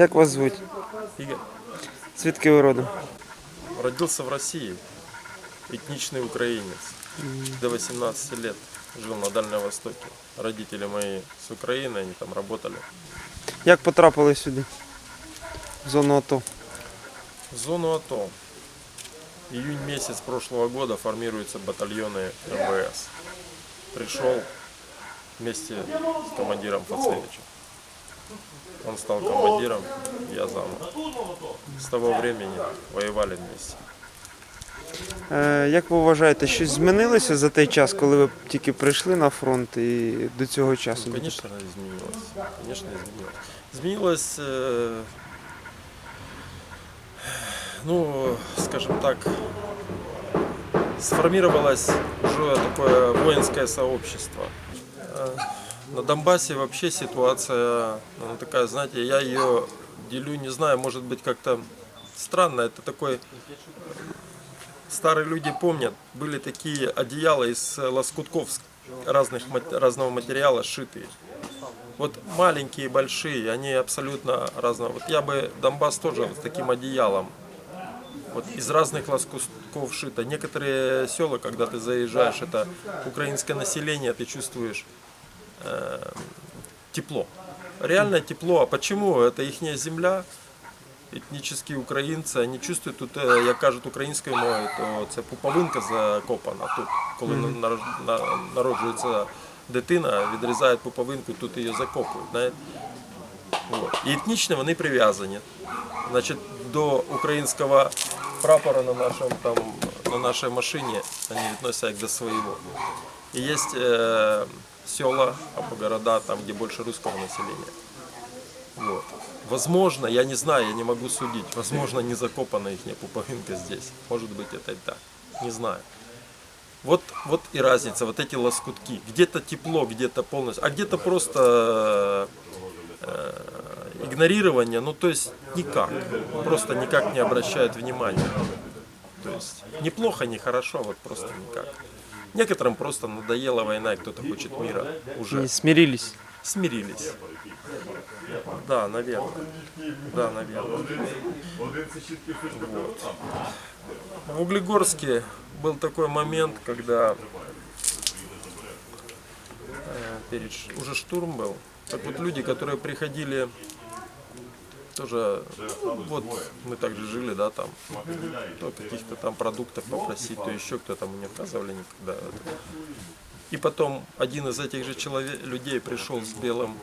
Як вас звуть? Игорь Звідки ви родом? родился в России, этничный украинец. До 18 лет жил на Дальнем Востоке. Родители мои с Украины, они там работали. Як потрапили сюди? В зону АТО. В зону АТО. Июнь месяц прошлого года формируются батальоны МВС. Пришел вместе с командиром Фацевичем. Он стал командиром, я зам. С того времени воевали вместе. Е, як ви вважаєте, щось змінилося за той час, коли ви тільки прийшли на фронт і до цього часу? Ну, конечно, изменилось. Конечно, изменилось. Изменилось, э, ну, скажем так, сформировалось уже такое воинское сообщество. Э, На Донбассе вообще ситуация ну, такая, знаете, я ее делю, не знаю, может быть как-то странно. Это такой Старые люди помнят, были такие одеяла из лоскутков разных, разного материала сшитые. Вот маленькие, большие, они абсолютно разного. Вот я бы Донбасс тоже вот с таким одеялом. Вот из разных лоскутков шито. Некоторые села, когда ты заезжаешь, это украинское население, ты чувствуешь тепло. Реальное тепло. А почему? Это их земля, етнічні українці, вони чувствують тут, е, як кажуть українською мовою, то це пуповинка закопана тут. Коли народжується дитина, відрізають пуповинку, тут її закопують. Знаєте? І етнічно вони прив'язані. Значить, до українського прапора на нашому там на нашій машині вони відносяться як до свого. І є села або города, там, де більше русского населення. Вот. Возможно, я не знаю, я не могу судить. Возможно, не закопана их пуповинка здесь. Может быть, это и так. Не знаю. Вот, вот и разница, вот эти лоскутки. Где-то тепло, где-то полностью, а где-то просто э, игнорирование, ну то есть никак. Просто никак не обращают внимания. То есть неплохо, не хорошо, вот просто никак. Некоторым просто надоела война, и кто-то хочет мира уже Не смирились. смирились. Да, наверное. Да, наверное. Вот. В Углегорске был такой момент, когда э, перед уже штурм был. Так вот люди, которые приходили тоже, вот мы также жили, да, там, то каких-то там продуктов попросить, то еще кто-то мы не отказывали никогда. И потом один из этих же человек, людей пришел с белым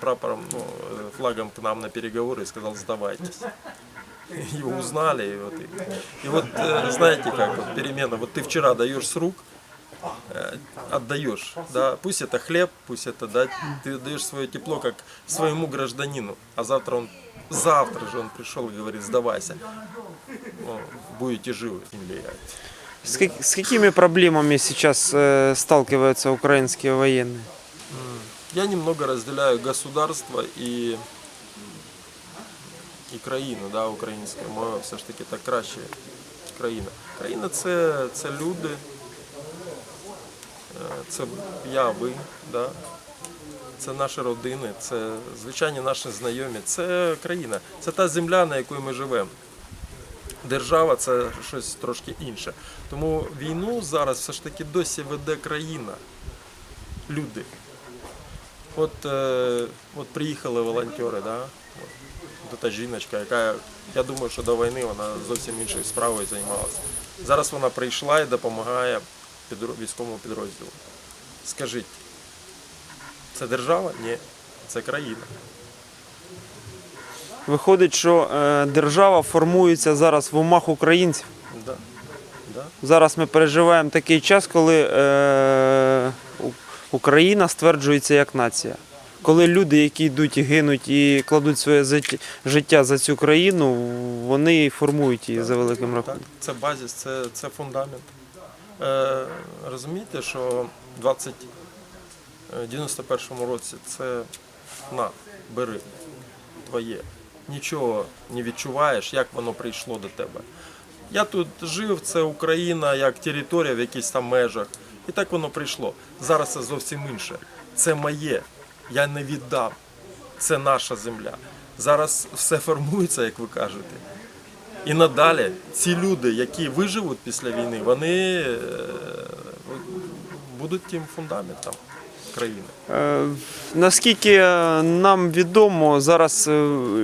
прапором, ну, э, флагом к нам на переговоры и сказал сдавайтесь. Его узнали. И вот, и, и вот э, знаете как, вот перемена, вот ты вчера даешь с рук, отдаешь, да, пусть это хлеб, пусть это, да, ты даешь свое тепло как своему гражданину, а завтра он, завтра же он пришел и говорит, сдавайся, Ну, будете живы, не влияет. С, как- с какими проблемами сейчас э, сталкиваются украинские военные? Я немного разделяю государство и, і країну, да, українська мова все ж таки так краще. Країна. Країна це, це люди, е, це я, ви, да. це наші родини, це звичайні наші знайомі, це країна, це та земля, на якій ми живемо. Держава це щось трошки інше. Тому війну зараз все ж таки досі веде країна, люди. От, е, от приїхали волонтери, да? от, та жіночка, яка, я думаю, що до війни вона зовсім іншою справою займалася. Зараз вона прийшла і допомагає військовому підрозділу. Скажіть, це держава? Ні, це країна. Виходить, що е, держава формується зараз в умах українців. Да. Да. Зараз ми переживаємо такий час, коли е, Україна стверджується як нація. Коли люди, які йдуть і гинуть і кладуть своє життя за цю країну, вони формують її за великим Так, рахунком. це базис, це, це фундамент. Е, розумієте, що в 20, е, 91-му році це на, бери, твоє. Нічого не відчуваєш, як воно прийшло до тебе. Я тут жив, це Україна як територія в якихось там межах. І так воно прийшло. Зараз це зовсім інше. Це моє. Я не віддам. Це наша земля. Зараз все формується, як ви кажете. І надалі ці люди, які виживуть після війни, вони е, будуть тим фундаментом країни. Е, Наскільки нам відомо, зараз е,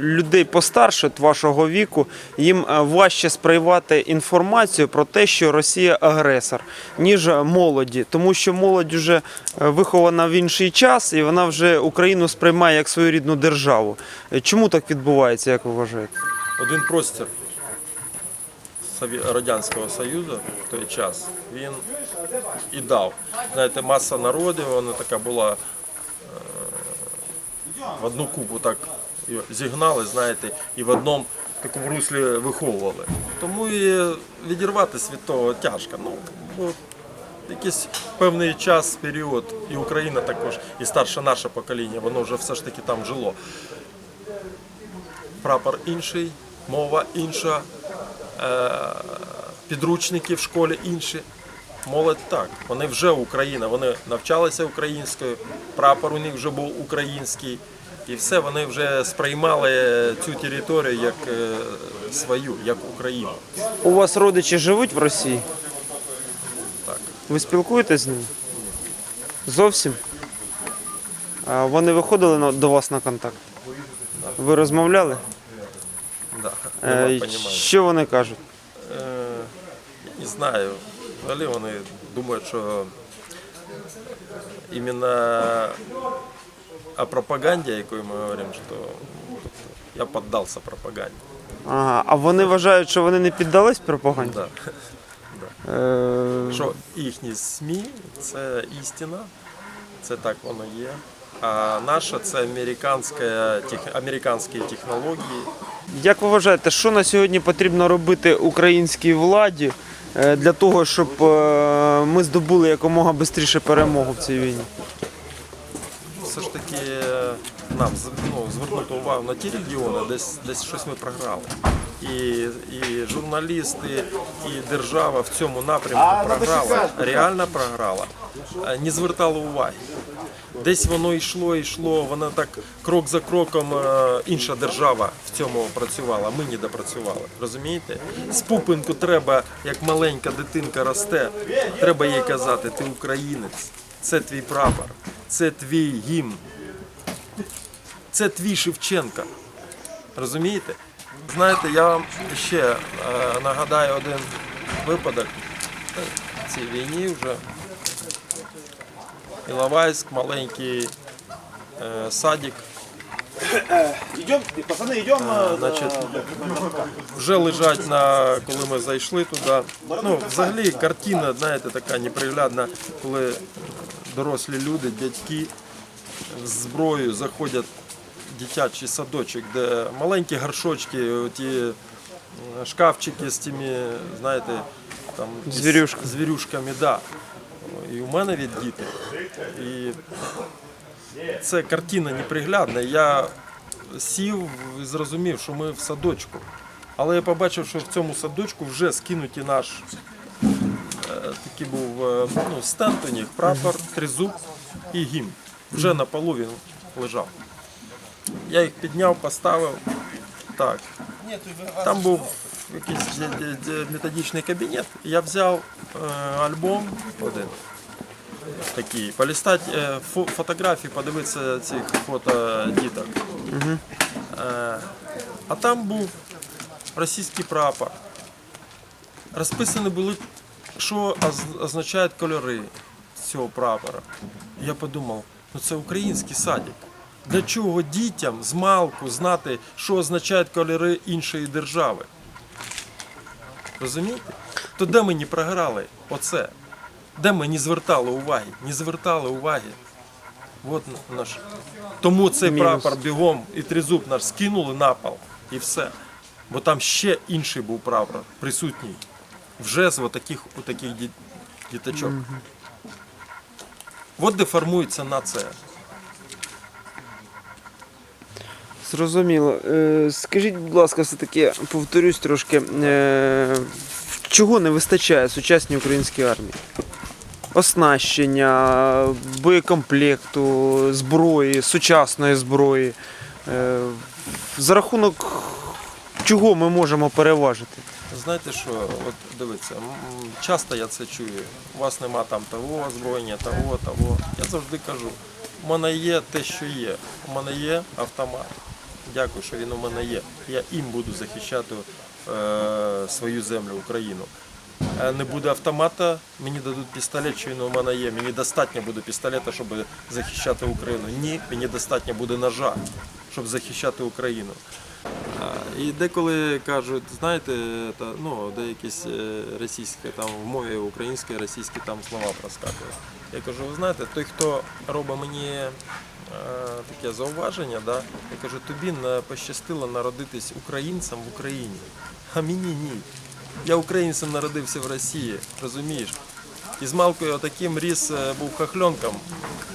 людей постарше вашого віку, їм важче сприймати інформацію про те, що Росія агресор, ніж молоді, тому що молодь вже вихована в інший час і вона вже Україну сприймає як свою рідну державу. Чому так відбувається, як ви вважаєте? Один простір Радянського Союзу в той час він і дав. Знаєте, маса народів, вона така була е, в одну купу так зігнали, знаєте, і в одному такому руслі виховували. Тому і відірватися від того тяжко. Ну, бо якийсь певний час, період, і Україна також, і старше наше покоління, воно вже все ж таки там жило прапор інший, мова інша, підручники в школі інші. Молодь так, вони вже Україна, вони навчалися українською, прапор у них вже був український. І все, вони вже сприймали цю територію як е, свою, як Україну. У вас родичі живуть в Росії? Так. Ви спілкуєтесь з ними? Зовсім? А вони виходили на- до вас на контакт? Ви розмовляли? Да, Е, нема. Що вони кажуть? Е, не знаю. Взагалі вони думають, що іменно о пропаганді, яку ми говоримо, що я піддався пропаганді. Ага, а вони вважають, що вони не піддались пропаганді? Да. Е, Що їхні СМІ це істина, це так воно є. А наша це американська, тех- американські технології. Як ви вважаєте, що на сьогодні потрібно робити українській владі е, для того, щоб е, ми здобули якомога швидше перемогу в цій війні? все ж таки е, нам ну, звернути увагу на ті регіони, десь десь щось ми програли. І, і журналісти, і держава в цьому напрямку програла, реально програла, не звертали уваги. Десь воно йшло, йшло, воно так крок за кроком е, інша держава в цьому працювала, ми не допрацювали. Розумієте? З пупинку треба, як маленька дитинка росте, треба їй казати, ти українець, це твій прапор, це твій гімн, це твій Шевченка. Розумієте? Знаєте, я вам ще е, нагадаю один випадок е, в цій війні вже. Іловайськ, маленький е, садик. Идем, пацаны, идем. э, Значить, вже лежать на коли ми зайшли туди. Ну, взагалі картина, знаєте, така неприглядна, коли дорослі люди, дядьки з зброєю заходять в дитячий садочок, де маленькі горшочки, ті е, шкафчики з тими, знаєте, там Звірюшками. звірюшками, да. І у мене від діти. І це картина неприглядна. Я сів і зрозумів, що ми в садочку. Але я побачив, що в цьому садочку вже скинуті наш е, такий був е, ну, стенд у них, прапор, тризуб і гімн. Вже на полу він лежав. Я їх підняв, поставив. Так. Там був якийсь методичний кабінет. Я взяв е, альбом один такий, полістати е, фо- фотографії, подивитися цих фото діток. Е, а там був російський прапор. Розписані були, що означають кольори цього прапора. Я подумав, ну це український садик. Для чого дітям з малку знати, що означають кольори іншої держави? Розумієте? То де ми не програли оце? Де ми не звертали уваги? Не звертали уваги. От наш. Тому цей Мінус. прапор бігом і тризуб наш скинули на пол і все. Бо там ще інший був прапор присутній. Вже з отаких, отаких ді- діточок. От де формується нація. Зрозуміло. Е, Скажіть, будь ласка, все-таки повторюсь трошки, е, чого не вистачає сучасній українській армії? Оснащення, боєкомплекту, зброї, сучасної зброї. Е, За рахунок чого ми можемо переважити? Знаєте що, от дивіться, часто я це чую. У вас нема там того озброєння, того, того. Я завжди кажу, у мене є те, що є. У мене є автомат. Дякую, що він у мене є. Я їм буду захищати е, свою землю, Україну. Е, Не буде автомата, мені дадуть пістолет, що він у мене є. Мені достатньо буде пістолета, щоб захищати Україну. Ні, мені достатньо буде ножа, щоб захищати Україну. І деколи кажуть, знаєте, та, ну, деякісь е, російські там в мові української, російські там слова проскакують. Я кажу, ви знаєте, той, хто робить мені е, таке зауваження, да, я кажу, тобі пощастило народитись українцем в Україні. А мені ні. Я українцем народився в Росії, розумієш? І з малкою отаким ріс е, був хахльонком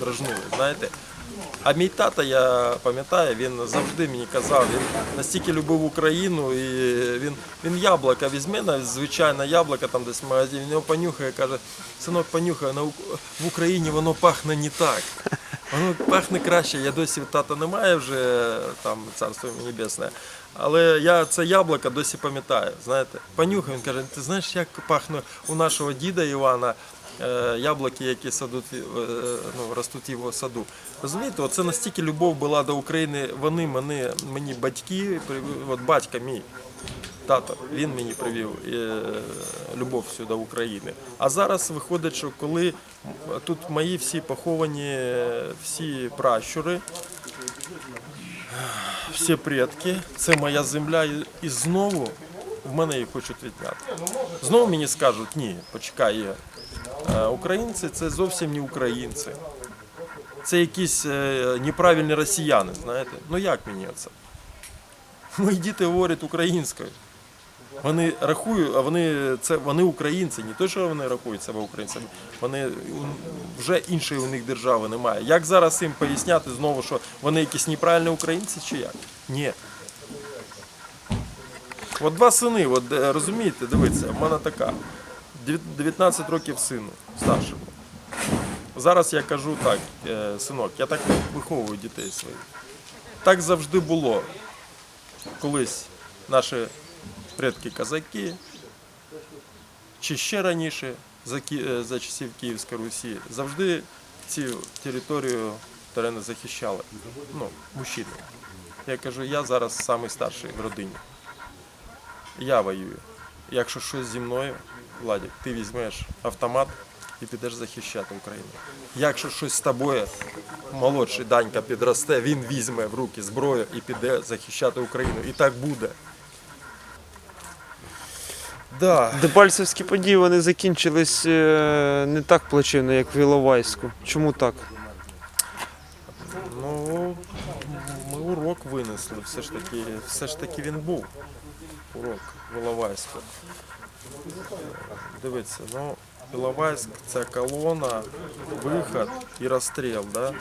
дражнивий, знаєте. А мій тата, я пам'ятаю, він завжди мені казав, він настільки любив Україну, і він, він яблука візьме, навіть звичайне яблуко там десь в магазині, він його понюхає, каже, синок, понюхай, в Україні воно пахне не так. Воно пахне краще. Я досі тата немає вже там царство небесне. Але я це яблуко досі пам'ятаю. Знаєте, понюхав, він каже, ти знаєш, як пахне у нашого діда Івана е, яблуки, які садуть, е, ну, ростуть в його саду. Розумієте, це настільки любов була до України. Вони мене, мені батьки, от батька мій. Тато, він мені привів е, любов сюди до України. А зараз виходить, що коли тут мої всі поховані, всі пращури, всі предки, це моя земля, і, знову в мене її хочуть відняти. Знову мені скажуть, ні, почекай, е, українці це зовсім не українці. Це якісь е, неправильні росіяни, знаєте. Ну як мені це? Мої діти говорять українською. Вони рахують, а вони це вони українці, не то, що вони рахують себе українцями. Вони вже іншої у них держави немає. Як зараз їм поясняти знову, що вони якісь неправильні українці чи як? Ні. От два сини, от е, розумієте, дивіться, в мене така. 19 років сину старшому. Зараз я кажу так, е, синок, я так виховую дітей своїх. Так завжди було. Колись наші предки козаки, чи ще раніше, за, е, за часів Київської Русі, завжди цю територію терени захищали. Ну, мужчини. Я кажу, я зараз самий старший в родині. Я воюю. Якщо щось зі мною, Владик, ти візьмеш автомат і підеш захищати Україну. Якщо щось з тобою, молодший Данька підросте, він візьме в руки зброю і піде захищати Україну. І так буде. Да. Дебальцевські події вони закінчились е, не так плачевно, як в Іловайську. Чому так? Ну, ми урок винесли. Все ж таки, все ж таки він був. Урок в Іловайську. Дивіться, ну, Іловайськ це колона, виход і розстріл, да?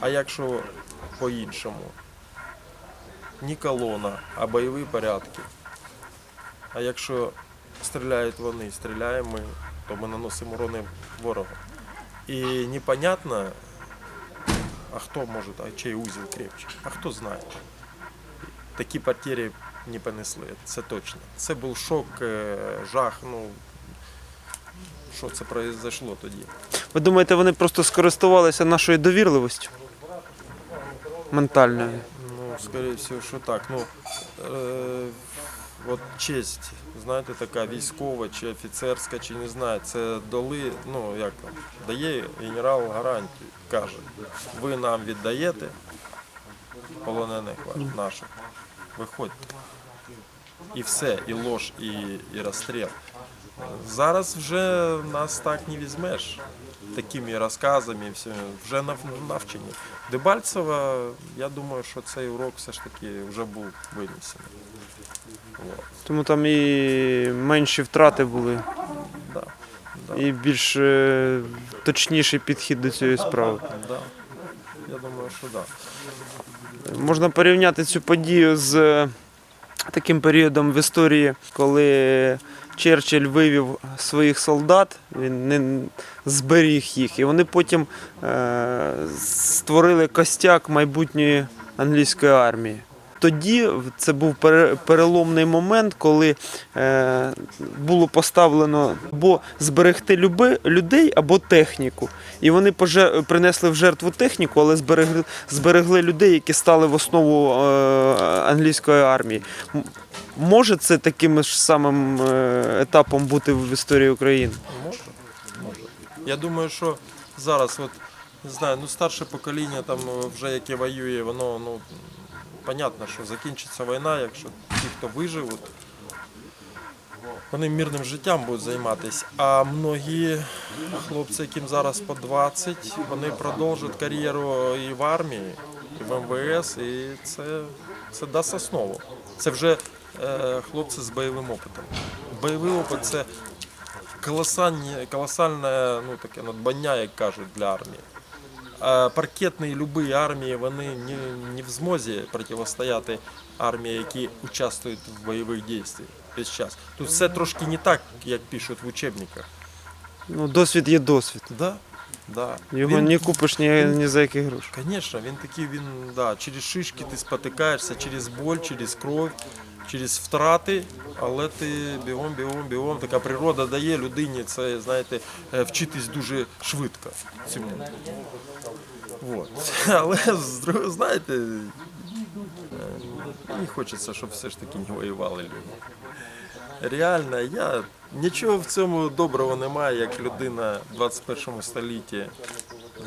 А якщо по-іншому? Не колона, а бойові порядки. А якщо стріляють вони, стріляємо ми, то ми наносимо урони ворогу. І непонятно, а хто може, а чий узел крепче? А хто знає? Такі потери не понесли, це точно. Це був шок, е, жах. Ну, що це произошло тоді? Ви думаєте, вони просто скористувалися нашою довірливістю? Ментальною. Ну, всего, що так. Ну, е, от честь, знаєте, така військова чи офіцерська, чи не знаю, це дали, ну як там, дає генерал гарантію, каже, ви нам віддаєте полонених наших, виходьте. І все, і лож, і, і розстріл. Зараз вже нас так не візьмеш такими розказами, вже нав- навчені. Дебальцева, я думаю, що цей урок все ж таки вже був винесений. Тому там і менші втрати були, і більш е, точніший підхід до цієї справи. да. Я думаю, що так. Да. Можна порівняти цю подію з е, таким періодом в історії, коли Черчилль вивів своїх солдат, він не зберіг їх, і вони потім е, створили костяк майбутньої англійської армії. Тоді це був пере- переломний момент, коли е, було поставлено або зберегти людей, або техніку. І вони принесли в жертву техніку, але зберегли, зберегли людей, які стали в основу е, англійської армії. Може це таким ж самим е, етапом бути в історії України? Може. Я думаю, що зараз, от, не знаю, ну старше покоління там вже яке воює, воно ну понятно, що закінчиться війна, якщо ті, хто виживуть, вони мирним життям будуть займатися. А многі хлопці, яким зараз по 20, вони продовжать кар'єру і в армії, і в МВС, і це, це дасть основу. Це вже е, хлопці з бойовим опитом. Бойовий опит це колосальні, колосальне ну, таке надбання, як кажуть, для армії. А паркетні любі армії вони не, не в змозі протистояти армії, які участвують в бойових діях весь час. Тут все трошки не так, як пишуть в учебниках. Ну, досвід є досвід. Да? Да. Його Він- не купиш ні, ні за які гроші. Конечно, він такий, він, да, через шишки ти спотикаєшся, через боль, через кров, через втрати, але ти бігом, бігом, бігом. Така природа дає людині це, знаєте, е, вчитись дуже швидко цьому. Вот. Але знаєте, е, мені хочеться, щоб все ж таки не воювали люди. Реально, я нічого в цьому доброго немає, як людина в 21 столітті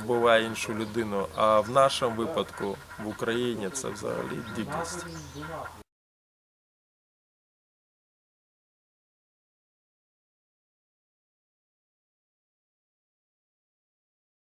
вбиває іншу людину. А в нашому випадку в Україні це взагалі дикість.